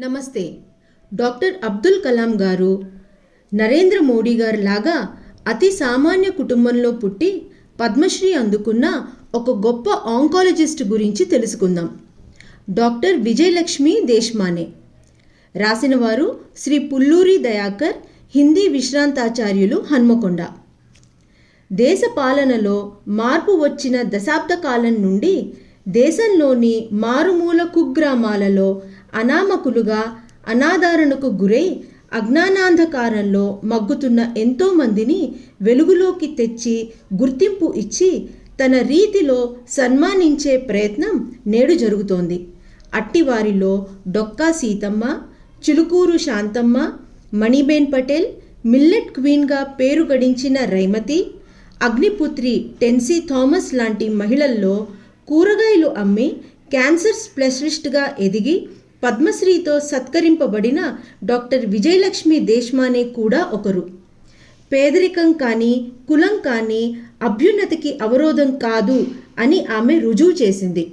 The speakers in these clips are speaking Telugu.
నమస్తే. డాక్టర్ అబ్దుల్ కలాం గారు నరేంద్ర మోడీ గారు లాగా అతి సామాన్య కుటుంబంలో పుట్టి పద్మశ్రీ అందుకున్న ఒక గొప్ప ఆంకాలజిస్ట్ గురించి తెలుసుకుందాం. డాక్టర్ విజయలక్ష్మి దేశ్మానే. రాసిన వారు శ్రీ పుల్లూరి దయాకర్ హిందీ విశ్రాంతాచార్యులు హన్మకొండ. దేశ పాలనలో మార్పు వచ్చిన దశాబ్ద కాలం నుండి దేశంలోని మారుమూల కుగ్రామాలలో అనామకులుగా అనాదరణకు గురై అజ్ఞానాంధకారంలో మగ్గుతున్న ఎంతోమందిని వెలుగులోకి తెచ్చి గుర్తింపు ఇచ్చి తన రీతిలో సన్మానించే ప్రయత్నం నేడు జరుగుతోంది. అట్టివారిలో డొక్కా సీతమ్మ చిలుకూరు శాంతమ్మ మణిబేన్ పటేల్ మిల్లెట్ క్వీన్గా పేరు గడించిన రైమతి అగ్నిపుత్రి టెన్సీ థామస్ లాంటి మహిళల్లో కూరగాయలు అమ్మి క్యాన్సర్ స్పెషలిస్ట్గా ఎదిగి పద్మశ్రీతో సత్కరింపబడిన డాక్టర్ విజయలక్ష్మి దేశ్మానే కూడా ఒకరు. పేదరికం కానీ కులం కానీ అభ్యున్నతికి అవరోధం కాదు అని ఆమె రుజువు చేసింది.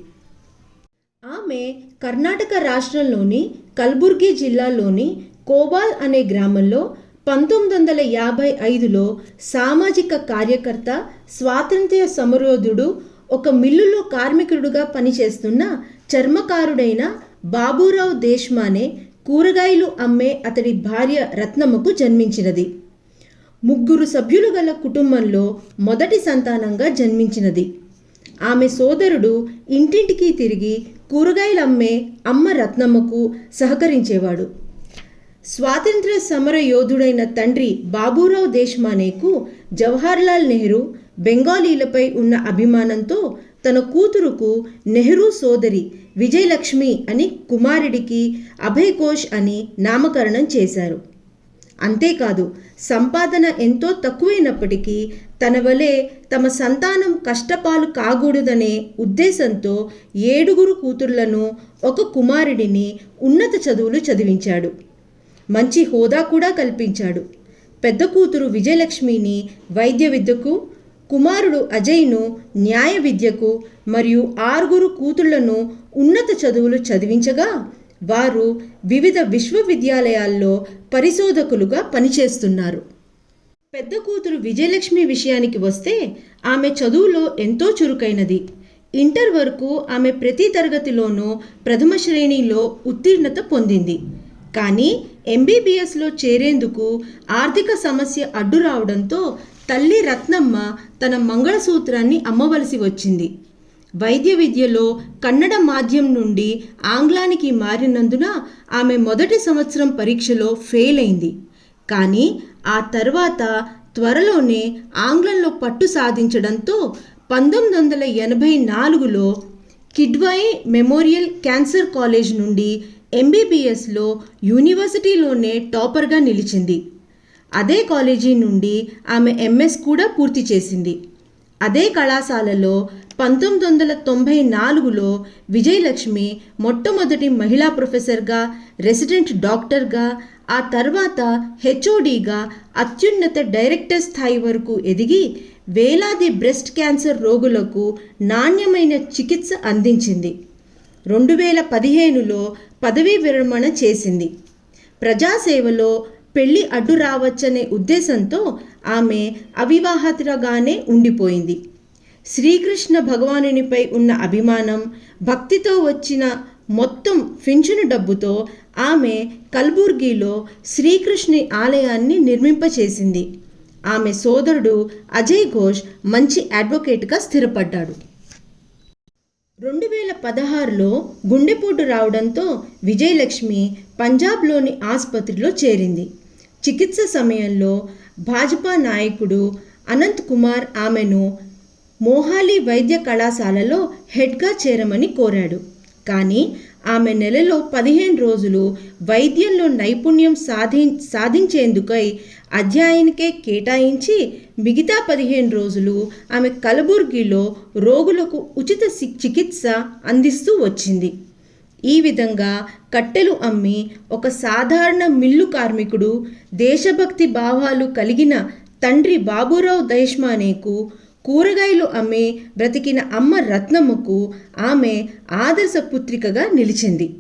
ఆమె కర్ణాటక రాష్ట్రంలోని కల్బుర్గి జిల్లాలోని కోబాల్ అనే గ్రామంలో పంతొమ్మిది వందల యాభై ఐదులో సామాజిక కార్యకర్త స్వాతంత్ర్య సమరోధుడు ఒక మిల్లులో కార్మికుడుగా పనిచేస్తున్న చర్మకారుడైన బాబూరావు దేశ్మానే కూరగాయలు అమ్మే అతడి భార్య రత్నమ్మకు జన్మించినది. ముగ్గురు సభ్యులు గల కుటుంబంలో మొదటి సంతానంగా జన్మించినది. ఆమె సోదరుడు ఇంటింటికి తిరిగి కూరగాయలు అమ్మే అమ్మ రత్నమ్మకు సహకరించేవాడు. స్వాతంత్ర సమర యోధుడైన తండ్రి బాబూరావు దేశ్మానేకు జవహర్లాల్ నెహ్రూ బెంగాలీలపై ఉన్న అభిమానంతో తన కూతురుకు నెహ్రూ సోదరి విజయలక్ష్మి అని కుమారుడికి అభయ్ ఘోష్ అని నామకరణం చేశారు. అంతేకాదు సంపాదన ఎంతో తక్కువైనప్పటికీ తన వలె తమ సంతానం కష్టపాలు కాకూడదనే ఉద్దేశంతో ఏడుగురు కూతుర్లను ఒక కుమారుడిని ఉన్నత చదువులు చదివించాడు. మంచి హోదా కూడా కల్పించాడు. పెద్ద కూతురు విజయలక్ష్మిని వైద్య విద్యకు కుమారుడు అజయ్ను న్యాయ విద్యకు మరియు ఆరుగురు కూతుళ్ళను ఉన్నత చదువులు చదివించగా వారు వివిధ విశ్వవిద్యాలయాల్లో పరిశోధకులుగా పనిచేస్తున్నారు. పెద్ద కూతురు విజయలక్ష్మి విషయానికి వస్తే ఆమె చదువులో ఎంతో చురుకైనది. ఇంటర్ వరకు ఆమె ప్రతి తరగతిలోనూ ప్రథమ శ్రేణిలో ఉత్తీర్ణత పొందింది. కానీ ఎంబీబీఎస్లో చేరేందుకు ఆర్థిక సమస్య అడ్డు రావడంతో తల్లి రత్నమ్మ తన మంగళసూత్రాన్ని అమ్మవలసి వచ్చింది. వైద్య విద్యలో కన్నడ మాధ్యం నుండి ఆంగ్లానికి మారినందున ఆమె మొదటి సంవత్సరం పరీక్షలో ఫెయిల్ అయింది. కానీ ఆ తర్వాత త్వరలోనే ఆంగ్లంలో పట్టు సాధించడంతో పంతొమ్మిది వందల ఎనభై నాలుగులో కిడ్వాయి మెమోరియల్ క్యాన్సర్ కాలేజ్ నుండి ఎంబీబీఎస్లో యూనివర్సిటీలోనే టాపర్గా నిలిచింది. అదే కాలేజీ నుండి ఆమె ఎంఎస్ కూడా పూర్తి చేసింది. అదే కళాశాలలో పంతొమ్మిది వందల తొంభై నాలుగులో విజయలక్ష్మి మొట్టమొదటి మహిళా ప్రొఫెసర్గా రెసిడెంట్ డాక్టర్గా ఆ తర్వాత హెచ్ఓడిగా అత్యున్నత డైరెక్టర్ స్థాయి వరకు ఎదిగి వేలాది బ్రెస్ట్ క్యాన్సర్ రోగులకు నాణ్యమైన చికిత్స అందించింది. రెండు వేల పదిహేనులో పదవీ విరమణ చేసింది. ప్రజాసేవలో పెళ్ళి అడ్డు రావచ్చనే ఉద్దేశంతో ఆమె అవివాహితగానే ఉండిపోయింది. శ్రీకృష్ణ భగవానునిపై ఉన్న అభిమానం భక్తితో వచ్చిన మొత్తం ఫించును డబ్బుతో ఆమె కల్బుర్గిలో శ్రీకృష్ణి ఆలయాన్ని నిర్మింపచేసింది. ఆమె సోదరుడు అజయ్ ఘోష్ మంచి అడ్వకేట్గా స్థిరపడ్డాడు. రెండు వేల పదహారులో గుండెపోటు రావడంతో విజయలక్ష్మి పంజాబ్లోని ఆసుపత్రిలో చేరింది. చికిత్స సమయంలో భాజపా నాయకుడు అనంత్ కుమార్ ఆమెను మోహాలి వైద్య కళాశాలలో హెడ్గా చేరమని కోరాడు. కానీ ఆమె నెలలో పదిహేను రోజులు వైద్యంలో నైపుణ్యం సాధి సాధించేందుకై అధ్యాయానికే కేటాయించి మిగతా పదిహేను రోజులు ఆమె కలబుర్గిలో రోగులకు ఉచిత చికిత్స అందిస్తూ వచ్చింది. ఈ విధంగా కట్టెలు అమ్మి ఒక సాధారణ మిల్లు కార్మికుడు దేశభక్తి భావాలు కలిగిన తండ్రి బాబురావు దేశ్మానేకు కూరగాయలు అమ్మే బ్రతికిన అమ్మ రత్నమ్మకు ఆమె ఆదర్శ పుత్రికగా నిలిచింది.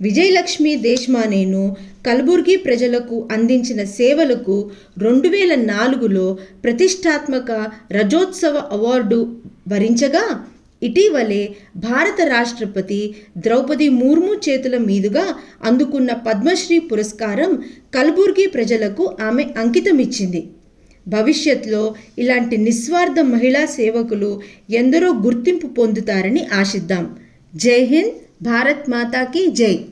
విజయలక్ష్మి దేశ్మానేను కలబుర్గి ప్రజలకు అందించిన సేవలకు రెండు వేల నాలుగులో ప్రతిష్టాత్మక రజోత్సవ అవార్డు వరించగా ఇటీవలే భారత రాష్ట్రపతి ద్రౌపది ముర్ము చేతుల మీదుగా అందుకున్న పద్మశ్రీ పురస్కారం కల్బుర్గి ప్రజలకు ఆమె అంకితమిచ్చింది. భవిష్యత్లో ఇలాంటి నిస్వార్థ మహిళా సేవకులు ఎందరో గుర్తింపు పొందుతారని ఆశిద్దాం. జై హింద్ భారత్ మాతాకి జై.